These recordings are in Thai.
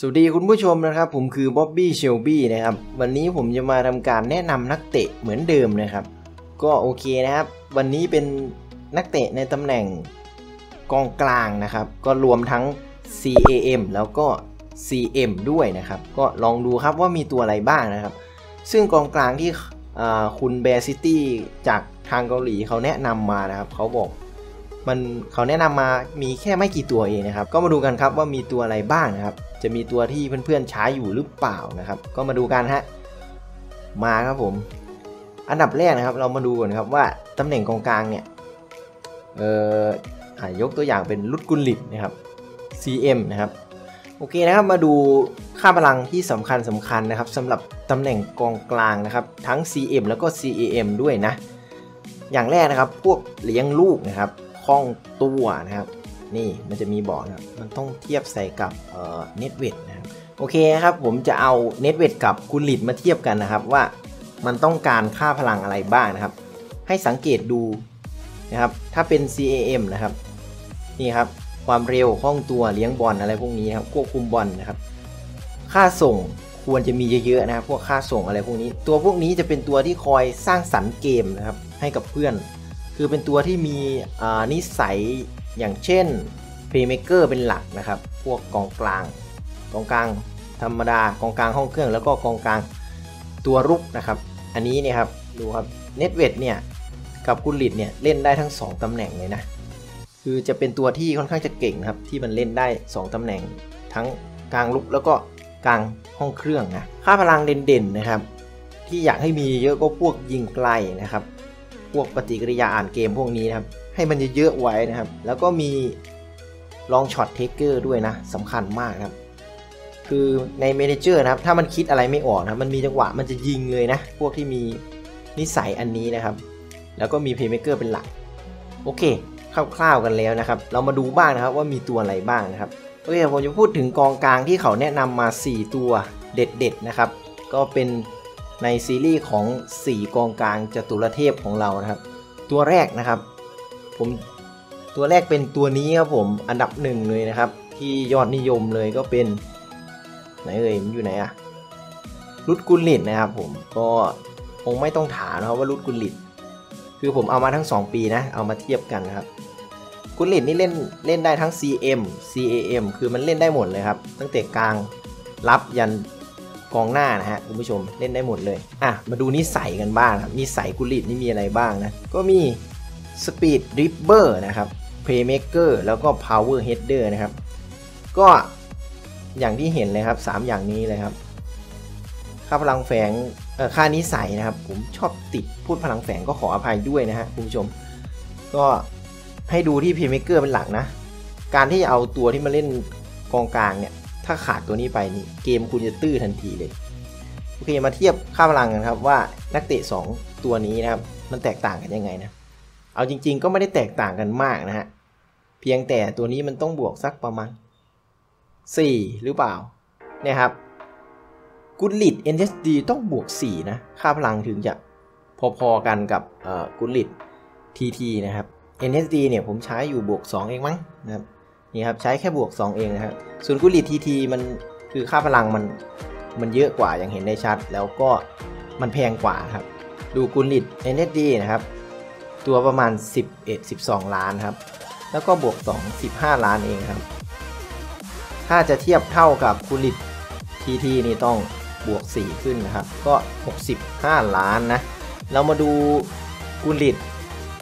สวัสดีคุณผู้ชมนะครับผมคือบ๊อบบี้เชลบี้นะครับวันนี้ผมจะมาทำการแนะนำนักเตะเหมือนเดิมนะครับ ก็โอเคนะครับ วันนี้เป็นนักเตะในตำแหน่งกองกลางนะครับ ก็รวมทั้ง CAM แล้วก็ CM ด้วยนะครับ ก็ลองดูครับว่ามีตัวอะไรบ้างนะครับ ซึ่งกองกลางที่คุณแบร์ซิตี้จากทางเกาหลีเขาแนะนำมานะครับเขาบอกมันเขาแนะนำมามีแค่ไม่กี่ตัวเองนะครับ ก็มาดูกันครับว่ามีตัวอะไรบ้างนะครับ จะมีตัวที่เพื่อนๆใช้อยู่หรือเปล่านะครับ ก็มาดูกันฮะมาครับผม อันดับแรกนะครับ เรามาดูก่อนครับว่าตำแหน่งกองกลางเนี่ยเอ่อยกตัวอย่างเป็นลุดกุลลิตนะครับ CM นะครับโอเคนะครับ มาดูค่าพลังที่สำคัญสำคัญนะครับสำหรับตำแหน่งกองกลางนะครับ ทั้ง CM แล้วก็ CAM ด้วยนะ อย่างแรกนะครับ พวกเลี้ยงลูกนะครับคล่องตัวนะครับ นี่มันจะมีบอกนะครับมันต้องเทียบใส่กับเอ่อเน็ตเวทนะครับโอเคครับผมจะเอาเน็ตเวทกับกุลิตมาเทียบกันนะครับว่ามันต้องการค่าพลังอะไรบ้างนะครับ ให้สังเกตดูนะครับถ้าเป็น CAM นะครับนี่ครับความเร็วคล่องตัวเลี้ยงบอลอะไรพวกนี้นครับควบคุมบอลนะครับ ค่าส่งควรจะมีเยอะๆนะครับพวกค่าส่งอะไรพวกนี้ ตัวพวกนี้จะเป็นตัวที่คอยสร้างสรรค์เกมนะครับให้กับเพื่อน คือเป็นตัวที่มีนิสัย อย่างเช่น Playmaker เป็นหลักนะครับ พวกกองกลาง กองกลางธรรมดากองกลางห้องเครื่อง แล้วก็กองกลางตัวรุกนะครับ อันนี้เนี่ยครับดูครับเน็ตเวทเนี่ยกับกุลิตเนี่ยเล่นได้ทั้ง 2 ตำแหน่งเลยนะ คือจะเป็นตัวที่ค่อนข้างจะเก่งนะครับ ที่มันเล่นได้ 2 ตำแหน่ง ทั้งกลางลุกแล้วก็กลางห้องเครื่องนะค่าพลังเด่นๆนะครับ ที่อยากให้มีเยอะก็พวกยิงไกลนะครับ พวกปฏิกิริยาอ่านเกมพวกนี้นะครับ ให้มันเยอะๆไว้นะครับ แล้วก็มีลองช็อตเทคเกอร์ด้วยนะสำคัญมากครับ คือในเมนเจอร์นะครับ ถ้ามันคิดอะไรไม่ออกนะครับมันมีจังหวะมันจะยิงเลยนะ พวกที่มีนิสัยอันนี้นะครับ แล้วก็มีเพย์เมเกอร์เป็นหลัก โอเคคร่าวๆกันแล้วนะครับ เรามาดูบ้างนะครับว่ามีตัวอะไรบ้างนะครับโอเคผมจะพูดถึงกองกลางที่เขาแนะนำมา 4 ตัวเด็ดๆนะครับ ก็เป็นในซีรีส์ของ 4 กองกลางจตุรเทพของเรานะครับ ตัวแรกนะครับ ผมตัวแรกเป็นตัวนี้ครับผมอันดับหนึ่งเลยนะครับ ที่ยอดนิยมเลยก็เป็นไหนเอ่ยมันอยู่ไหนอะรุดกุลิตนะครับผมก็คงไม่ต้องถามนะครับว่ารุดกุลิตคือผมเอามาทั้ง 2 ปีนะ เอามาเทียบกันนะครับกุลิตนี่เล่นเล่นได้ทั้ง CM CAM คือมันเล่นได้หมดเลยครับ ตั้งแต่กลางรับยันกองหน้านะฮะคุณผู้ชมเล่นได้หมดเลยอะมาดูนิสัยกันบ้างครับนิสัยกุลลิตนี่มีอะไรบ้างนะก็มี Speed Dribber นะครับ Playmaker แล้วก็ Power Header นะครับ ก็อย่างที่เห็นเลยครับ 3 อย่างนี้เลยครับ ค่าพลังแฝงค่านิสัยนะครับ ผมชอบติดพูดพลังแฝงก็ขออภัยด้วยนะฮะคุณผู้ชม ก็ให้ดูที่ Playmaker เป็นหลักนะ การที่เอาตัวที่มาเล่นกองกลางเนี่ย ถ้าขาดตัวนี้ไปนี่เกมคุณจะตื้อทันทีเลยโอเคมาเทียบค่าพลังกันครับว่านักเตะ 2 ตัวนี้นะครับ มันแตกต่างกันยังไงนะ เอาจริง ๆ ก็ไม่ได้แตกต่างกันมากนะฮะ เพียงแต่ตัวนี้มันต้องบวกสักประมาณ 4 หรือเปล่า เนี่ยครับกุลิต NSD ต้องบวก 4 นะ ค่าพลังถึงจะพอๆกันกับกุลิต TT นะครับ NSD เนี่ยผมใช้อยู่บวก 2 เองมั้งนะครับนี่ครับใช้แค่บวก 2 เองนะครับส่วนกุลิต TT มันคือค่าพลังมันมันเยอะกว่าอย่างเห็นได้ชัด แล้วก็มันแพงกว่าครับ ดูกุลิต NSD นะครับ ตัวประมาณ 11 12 ล้านครับ แล้วก็บวก 2 15 ล้านเองครับ ถ้าจะเทียบเท่ากับกุลิต TT นี่ต้องบวก 4 ขึ้นนะครับ ก็ 65 ล้านนะ เรามาดูกุลิต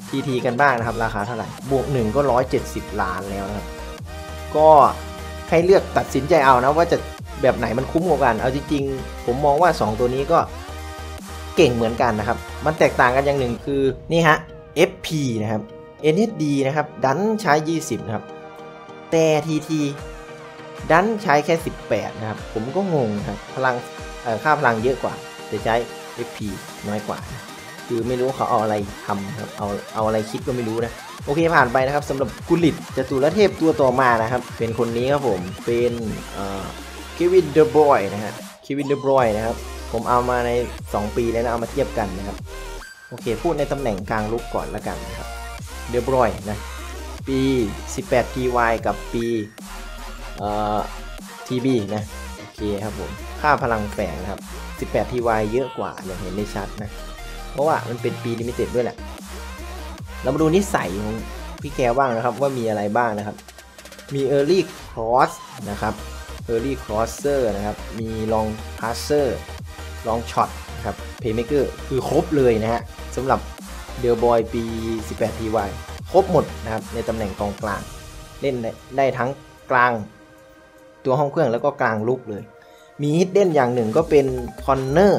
TT กันบ้างนะครับ ราคาเท่าไหร่ บวก 1 ก็ 170 ล้านแล้วนะครับ ก็ให้เลือกตัดสินใจเอานะว่าจะแบบไหนมันคุ้มกว่ากัน เอาจริงๆ ผมมองว่า 2 ตัวนี้ก็เก่งเหมือนกันนะครับ มันแตกต่างกันอย่างหนึ่งคือนี่ฮะ P นะครับ NSD นะครับ ดันใช้ 20 นะครับ แต่ TT ดันใช้แค่ 18 นะครับ ผมก็งงครับ พลังค่าพลังเยอะกว่า แต่ใช้ FP น้อยกว่า คือไม่รู้เขาเอาอะไรทำครับ เอาเอาอะไรคิดก็ไม่รู้นะ โอเคผ่านไปนะครับสำหรับกุลิตจตุรเทพตัวต่อมานะครับ เป็นคนนี้ครับผม เป็นเควินเดอบอยนะฮะ เควินเดอบอยนะครับ ผมเอามาใน 2 ปีแล้วนะ เอามาเทียบกันนะครับ โอเค พูดในตำแหน่งกลางลุกก่อนแล้วกันนะครับ เดอบรอยนะ ปี 18 TY กับปีเอ่อ TB นะ โอเคครับผม ค่าพลังแฝงนะครับ 18 TY เยอะกว่าอย่างเห็นได้ชัดนะ เพราะว่ามันเป็นปีลิมิเต็ดด้วยแหละ เรามาดูนิสัยของพี่แกบ้างนะครับว่ามีอะไรบ้างนะครับ มี Early Cross นะครับ Early Crosser นะครับ มี Long Passer Long Shot นะครับ Playmaker คือครบเลยนะฮะสำหรับเดลบอยปี 18 TY ครบหมดนะครับในตำแหน่งกองกลาง เล่นได้ได้ทั้งกลางตัวห้องเครื่องแล้วก็กลางลุกเลย มีฮิดเด้นอย่างหนึ่งก็เป็น Corner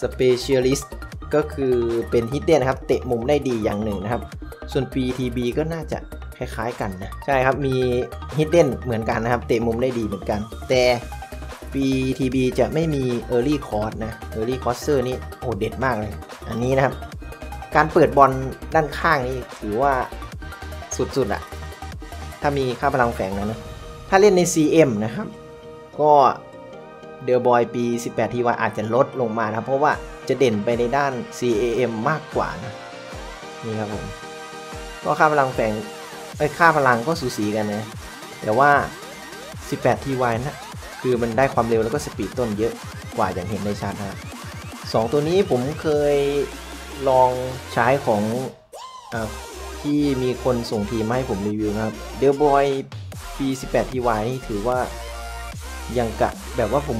Specialist ก็คือเป็นฮิดเด้นนะครับ เตะมุมได้ดีอย่างหนึ่งนะครับ ส่วน PTB ก็น่าจะคล้ายๆกันนะ ใช่ครับ มีฮิดเด้นเหมือนกันนะครับ เตะมุมได้ดีเหมือนกัน แต่ PTB จะไม่มี Early Cross นะ Early Crosser นี่โอ้เด็ดมากเลย อันนี้นะครับ การเปิดบอลด้านข้างนี่ถือว่าสุดๆอะถ้ามีค่าพลังแฝงนะนะ ถ้าเล่นใน CM นะครับ ก็เดลบอยปี 18 ทีว่าอาจจะลดลงมานะครับเพราะว่าจะเด่นไปในด้าน CAM มากกว่านะ นี่ครับผม ก็ค่าพลังแฝงไอ้ค่าพลังก็สูสีกันนะ แต่ว่า 18 TY นะ คือมันได้ความเร็วแล้วก็สปีดต้นเยอะกว่าอย่างเห็นในชาร์ตนะสองตัวนี้ผมเคยลองใช้ของอที่มีคนส่งทีมมาให้ผมรีวิวนะครับเดลบอยปี18 TY นี่ถือว่ายังกะแบบว่าผม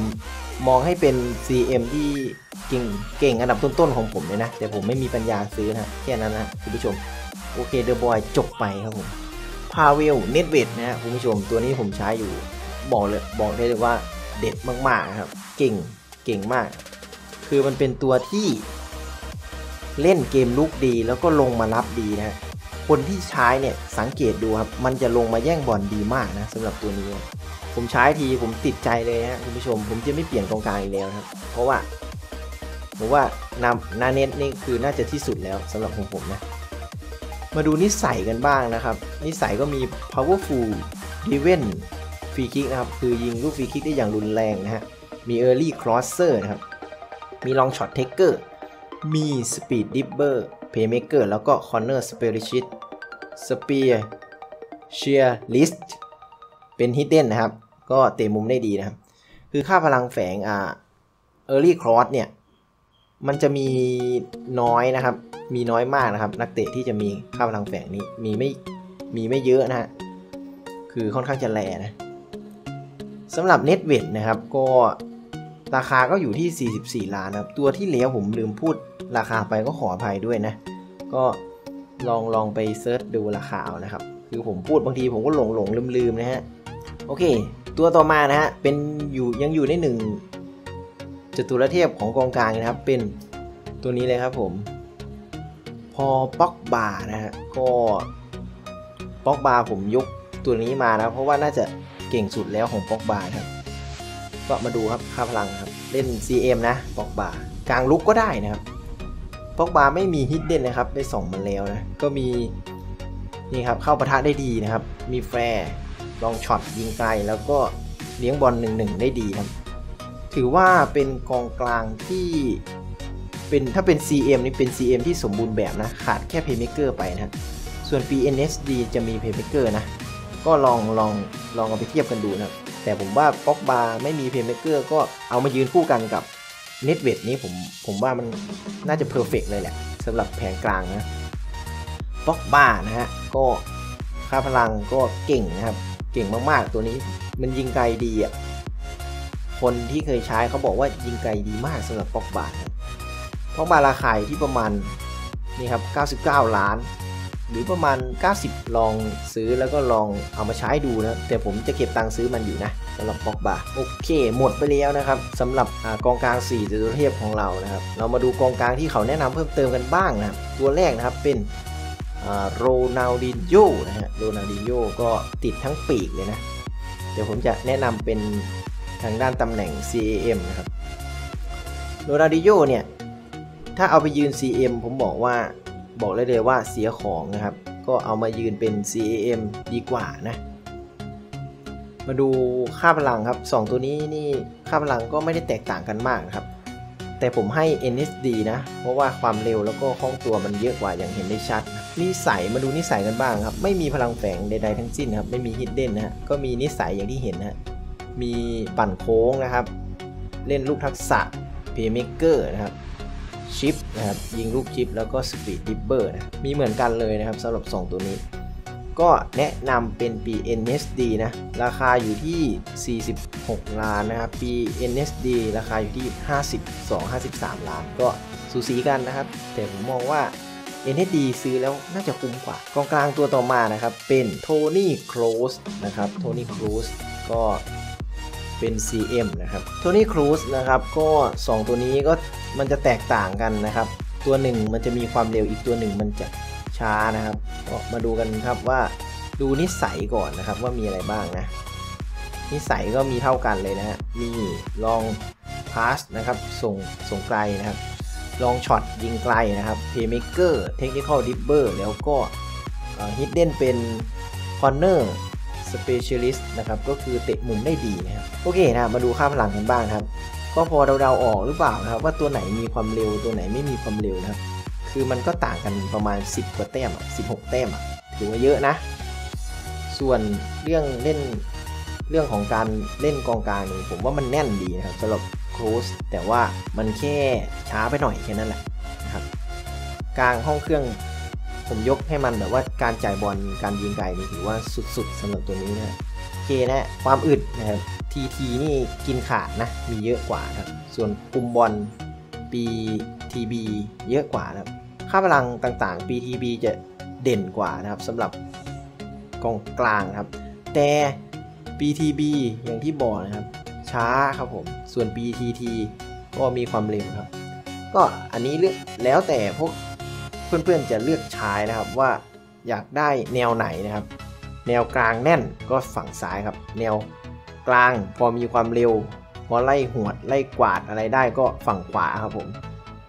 มองให้เป็น CM ที่เก่งเก่งอันดับต้นๆของผมเลยนะ แต่ผมไม่มีปัญญาซื้อนะแค่นั้นนะคุณผู้ชม โอเคเดลบอยจบไปครับผมพาเวลเน็ตเวทนะฮะคุณผู้ชมตัวนี้ผมใช้อยู่ บอกเลยบอกได้เลยว่าเด็ดมากๆครับ เก่งเก่งมาก คือมันเป็นตัวที่เล่นเกมลุกดีแล้วก็ลงมารับดีนะคนที่ใช้เนี่ยสังเกตดูครับมันจะลงมาแย่งบอลดีมากนะสำหรับตัวนี้ ผมใช้ทีผมติดใจเลยฮะคุณผู้ชม ผมจะไม่เปลี่ยนกองกลางอีกแล้วครับ เพราะว่าผมว่านานาเน็ตนี่คือน่าจะที่สุดแล้วสำหรับของผมนะมาดูนิสัยกันบ้างนะครับ นิสัยก็มี powerful driven e v e n free kick นะครับคือยิงลูกฟรีคิกได้อย่างรุนแรงนะฮะมี early crosser นะครับ มี long shot taker มี speed dipper playmaker แล้วก็ corner specialist spear shear list เป็น hidden นะครับ ก็เตะมุมได้ดีนะครับ คือค่าพลังแฝงอ่า early cross เนี่ย มันจะมีน้อยนะครับ มีน้อยมากนะครับ นักเตะที่จะมีค่าพลังแฝงนี้ มีไม่ มีไม่เยอะนะฮะ คือค่อนข้างจะแรนะ สำหรับเน็ตเวทนะครับก็ราคาก็อยู่ที่ 44 ล้านนะครับตัวที่เหลือผมลืมพูดราคาไปก็ขออภัยด้วยนะ ก็ลองลองไปเซิร์ชดูราคาเอานะครับ คือผมพูดบางทีผมก็หลงหลงลืมลืมนะฮะ โอเค ตัวต่อมานะฮะ เป็นอยู่ยังอยู่ในหนึ่งจตุรเทพของกองกลางนะครับ เป็นตัวนี้เลยครับผม พอป็อกบานะฮะก็ป็อกบาผมยกตัวนี้มานะ เพราะว่าน่าจะ เก่งสุดแล้วของปอกบาครับ ก็มาดูครับค่าพลังครับ เล่น CM นะปอกบากลางลุกก็ได้นะครับปอกบาไม่มีฮิตเด่นนะครับ ได้ส่งมันแล้วนะ ก็มีนี่ครับเข้าปะทะได้ดีนะครับ มีแฟร์ลองช็อตยิงไกลแล้วก็เลี้ยงบอลหนึ่งหนึ่งได้ดีครับถือว่าเป็นกองกลางที่เป็นถ้าเป็น CM นี่เป็น CM ที่สมบูรณ์แบบนะ ขาดแค่ Playmaker ไปนะส่วน PNSD จะมี Playmaker นะ ก็ลองลองลองเอาไปเทียบกันดูนะแต่ผมว่าป็อกบาไม่มี Playmaker ก็เอามายืนคู่กันกับ n e t w e t นี้ผมผมว่ามันน่าจะเพอร์เฟกเลยแหละสำหรับแผนกลางนะป็อกบานะฮะก็ค่าพลังก็เก่งนะครับ เก่งมากๆตัวนี้มันยิงไกลดีอะคนที่เคยใช้เขาบอกว่ายิงไกลดีมากสำหรับป็อกบาป็อกบาราคาที่ประมาณนี่ครับ 99 ล้าน หรือประมาณ 90 ลองซื้อแล้วก็ลองเอามาใช้ดูนะ แต่ผมจะเก็บตังค์ซื้อมันอยู่นะสำหรับป็อกบาโอเค หมดไปแล้วนะครับสำหรับอกองกลาง4ตัวเทียบของเรานะครับ เรามาดูกองกลางที่เขาแนะนำเพิ่มเติมกันบ้างนะตัวแรกนะครับเป็นโรนัลดินโยนะฮะโรนัลดินโยก็ติดทั้งปีกเลยนะ เดี๋ยวผมจะแนะนำเป็นทางด้านตำแหน่ง CAM นะครับโรนัลดินโยเนี่ย ถ้าเอาไปยืน CM ผมบอกว่า บอกเลยเลยว่าเสียของนะครับ ก็เอามายืนเป็น CAM ดีกว่านะ มาดูค่าพลังครับ 2 ตัวนี้นี่ค่าพลังก็ไม่ได้แตกต่างกันมากนะครับ แต่ผมให้ NSD นะ เพราะว่าความเร็วแล้วก็คล่องตัวมันเยอะกว่าอย่างเห็นได้ชัด นิสัยมาดูนิสัยกันบ้างครับ ไม่มีพลังแฝงใดๆทั้งสิ้นครับ ไม่มีฮิดเด้นนะฮะ ก็มีนิสัยอย่างที่เห็นนะมีปั่นโค้งนะครับ เล่นลูกทักษะเพย์เมเกอร์นะครับ ชิปนะครับยิงลูกชิปแล้วก็สปีดดิปเปอร์นะมีเหมือนกันเลยนะครับสำหรับ 2 ตัวนี้ ก็แนะนำเป็นปี NSD นะราคาอยู่ที่ 46 ล้านนะครับปี NSD ราคาอยู่ที่ 52-53 ล้าน ก็สูสีกันนะครับ แต่ผมมองว่า NSD ซื้อแล้วน่าจะคุ้มกว่ากองกลางตัวต่อมานะครับ เป็นโทนี่ครสนะครับโทนี่ครสก็ เป็น CM นะครับโทนี่คร s สนะครับก็ 2 ตัวนี้ก็มันจะแตกต่างกันนะครับ ตัวหนึ่งมันจะมีความเร็วอีกตัวหนึ่งมันจะช้านะครับก็มาดูกันครับว่าดูนิสัยก่อนนะครับว่ามีอะไรบ้างนะ นิสัยก็มีเท่ากันเลยนะฮะมีลองพาสนะครับส่งส่งไกลนะครับลองช็อตยิงไกลนะครับเพย์เมกเกอร์เทคนิคอลดิปเบอร์แล้วก็ฮิดเด้นเป็นคอนเนอร์ สเปเชียลิสต์นะครับก็คือเตะมุมได้ดีนะครับโอเคนะมาดูค่าพลังกันบ้างครับก็พอเดาๆออกหรือเปล่านะครับ ว่าตัวไหนมีความเร็วตัวไหนไม่มีความเร็วนะครับ คือมันก็ต่างกันประมาณ 10 กว่าแต้มอะ16 แต้มถือว่าเยอะนะ ส่วนเรื่องเล่นเรื่องของการเล่นกองกลางนี่ผมว่ามันแน่นดีนะครับสำหรับโคสแต่ว่ามันแค่ช้าไปหน่อยแค่นั้นแหละนะครับกลางห้องเครื่อง ผมยกให้มันแบบว่าการจ่ายบอลการยิงไกลนี่ถือว่าสุดๆสำหรับตัวนี้นะโอเคนะความอึดนะครับทีทีนี่กินขาดนะมีเยอะกว่าครับส่วนปุ่มบอลปี TB เยอะกว่านะครับค่าพลังต่างๆ PTB จะเด่นกว่านะครับสำหรับกองกลางครับ แต่ PTB อย่างที่บอกนะครับ ช้าครับผมส่วน PTT ก็มีความเร็วครับ ก็อันนี้เลือกแล้วแต่พวก เพื่อนๆจะเลือกใช้นะครับว่าอยากได้แนวไหนนะครับ แนวกลางแน่นก็ฝั่งซ้ายครับ แนวกลางพอมีความเร็วพอไล่หวดไล่กวาดอะไรได้ก็ฝั่งขวาครับผม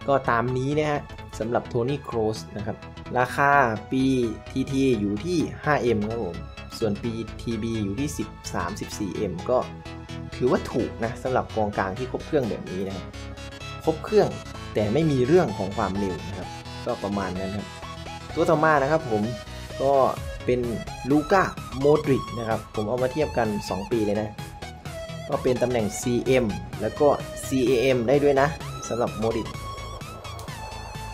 ก็ตามนี้นะฮะสำหรับโทนี่โครสนะครับ ราคาปี TT อยู่ที่ 5M ครับผม ส่วนปี TB อยู่ที่ 13 14M ก็ถือว่าถูกนะสำหรับกองกลางที่ครบเครื่องแบบนี้นะครับ ครบเครื่องแต่ไม่มีเรื่องของความเร็วนะครับ ก็ประมาณนั้นครับ ตัวต่อมานะครับผมก็เป็นลูก้าโมดริกนะครับ ผมเอามาเทียบกัน 2 ปีเลยนะ ก็เป็นตำแหน่ง CM แล้วก็ CAM ได้ด้วยนะสำหรับโมดริก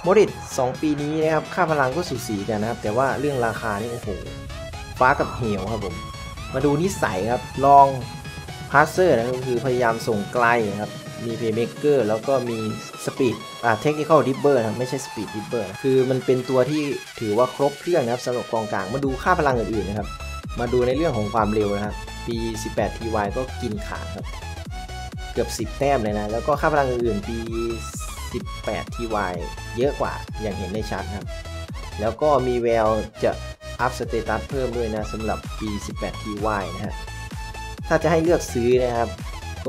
โมดริก2ปีนี้นะครับ ค่าพลังก็สูสีกันนะครับ แต่ว่าเรื่องราคานี่โอ้โห ฟ้ากับเหวครับผม มาดูนิสัยครับ ลองพาสเซอร์นะก็คือพยายามส่งไกลครับ มีเพย์เม k เกอร์แล้วก็มีสปีดอ่าเทคนิคอลดิปเปอร์นะไม่ใช่สปีดดิปเปอร์คือมันเป็นตัวที่ถือว่าครบเครื่องนะครับสำหรับกองกลางมาดูค่าพลังอื่นๆนะครับ มาดูในเรื่องของความเร็วนะครับปี 18 TY ก็กินขาดครับเกือบ 10 แต้มเลยนะ แล้วก็ค่าพลังอื่นๆปี 18 TY เยอะกว่าอย่างเห็นได้ชัดครับ แล้วก็มีแววจะอัพสเตตัสเพิ่มด้วยนะสำหรับปี 18 TY นะฮะถ้าจะให้เลือกซื้อนะครับ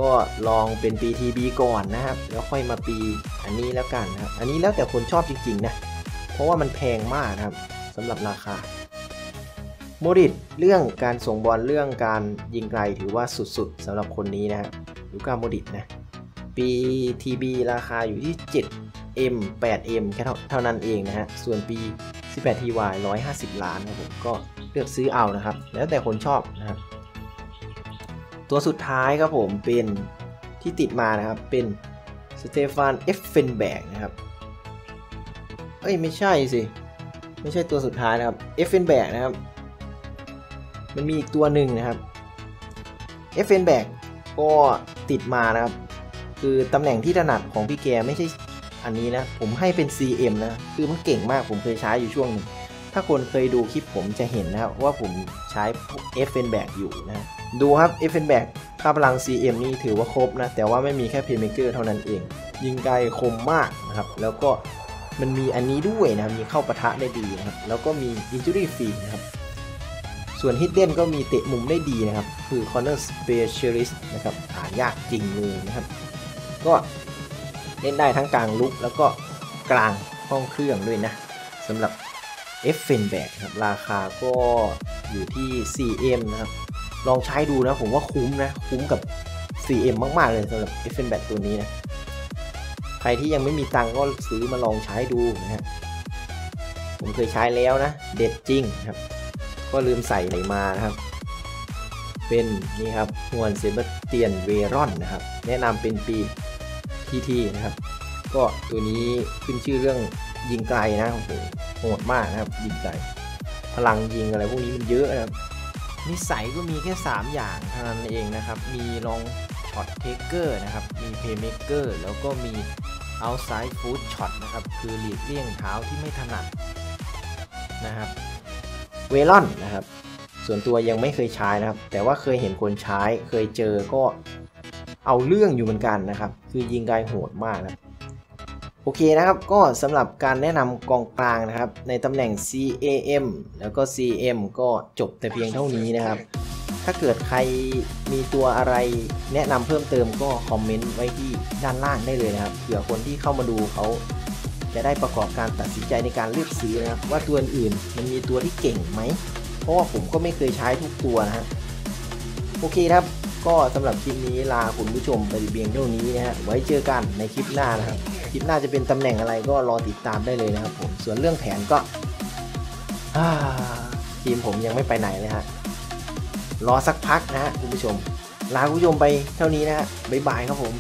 ก็ลองเป็นปี TB ก่อนนะครับ แล้วค่อยมาปีอันนี้แล้วกันนะครับ อันนี้แล้วแต่คนชอบจริงๆนะ เพราะว่ามันแพงมากนะครับสำหรับราคาโมดิตเรื่องการส่งบอลเรื่องการยิงไกลถือว่าสุดๆสำหรับคนนี้นะฮะลูก้าโมดิตนะปี TB ราคาอยู่ที่ 7M 8M แค่เท่านั้นเองนะฮะ ส่วนปี 18 TY 150 ล้านครับผมก็เลือกซื้อเอานะครับ แล้วแต่คนชอบนะครับ ตัวสุดท้ายครับผมเป็นที่ติดมานะครับเป็นสเตฟานเอฟเฟนแบกนะครับ เอ้ยไม่ใช่สิ ไม่ใช่ตัวสุดท้ายนะครับเอฟเฟนแบกนะครับ มันมีอีกตัวหนึ่งนะครับเอฟเฟนแบกก็ติดมานะครับ คือตำแหน่งที่ถนัดของพี่แกไม่ใช่อันนี้นะ ผมให้เป็น CM นะ คือมันเก่งมากผมเคยใช้อยู่ช่วงหนึ่ง ถ้าคนเคยดูคลิปผมจะเห็นนะครับว่าผมใช้ f n b a c k อยู่นะดูครับ f n b a c k ค่าพลัง CM นี่ถือว่าครบนะ แต่ว่าไม่มีแค่ Playmaker เท่านั้นเอง ยิงไกลคมมากนะครับ แล้วก็มันมีอันนี้ด้วยนะมีเข้าปะทะได้ดีนะครับ แล้วก็มี Injury Free นะครับ ส่วน Hidden ก็มีเตะมุมได้ดีนะครับ คือ Corner Specialist นะครับอ่านยากจริงเลยนะครับ ก็เล่นได้ทั้งกลางลุกแล้วก็กลางห้องเครื่องด้วยนะสำหรับ f f e n b a c k ครับราคาก็อยู่ที่ 4M นะครับ ลองใช้ดูนะผมว่าคุ้มนะ คุ้มกับ 4M มาก ๆ เลยสำหรับ f f e n b a c k ตัวนี้นะ ใครที่ยังไม่มีตังก็ซื้อมาลองใช้ดูนะฮะผมเคยใช้แล้วนะ เด็ดจริงครับ ก็ลืมใส่ไหนมานะครับ เป็นนี่ครับฮวนเซบาสเตียนเวรอนนะครับ แนะนำเป็นปีทีทีนะครับ ก็ตัวนี้ขึ้นชื่อเรื่องยิงไกลนะโอ้โห โหดมากนะครับยิงไกลพลังยิงอะไรพวกนี้มันเยอะนะครับนิสัยก็มีแค่ 3 อย่างเท่านั้นเองนะครับ มีลองช็อตเทเกอร์นะครับ มีเพย์เมเกอร์แล้วก็มี outside foot shot นะครับ คือหลีกเลี่ยงเท้าที่ไม่ถนัดนะครับ เวลอนนะครับ ส่วนตัวยังไม่เคยใช้นะครับ แต่ว่าเคยเห็นคนใช้ เคยเจอก็เอาเรื่องอยู่เหมือนกันนะครับ คือยิงไกลโหดมากนะครับ โอเคนะครับก็สำหรับการแนะนำกองกลางนะครับ ในตำแหน่ง CAM แล้วก็ CM ก็จบแต่เพียงเท่านี้นะครับ ถ้าเกิดใครมีตัวอะไรแนะนำเพิ่มเติมก็คอมเมนต์ไว้ที่ด้านล่างได้เลยนะครับเผื่อคนที่เข้ามาดูเขาจะได้ประกอบการตัดสินใจในการเลือกซื้อนะครับ ว่าตัวอื่นมันมีตัวที่เก่งไหม เพราะว่าผมก็ไม่เคยใช้ทุกตัวนะฮะโอเคครับ ก็สำหรับคลิปนี้ลาคุณผู้ชมไปเพียงเท่านี้นะฮะไว้เจอกันในคลิปหน้านะครับ ลิปหน้าจะเป็นตำแหน่งอะไรก็รอติดตามได้เลยนะครับผมส่วนเรื่องแผนก็ทีมผมยังไม่ไปไหนเลยฮะรอสักพักนะฮะคุณผู้ชมลาคุณผู้ชมไปเท่านี้นะฮะบ๊ายบายครับผม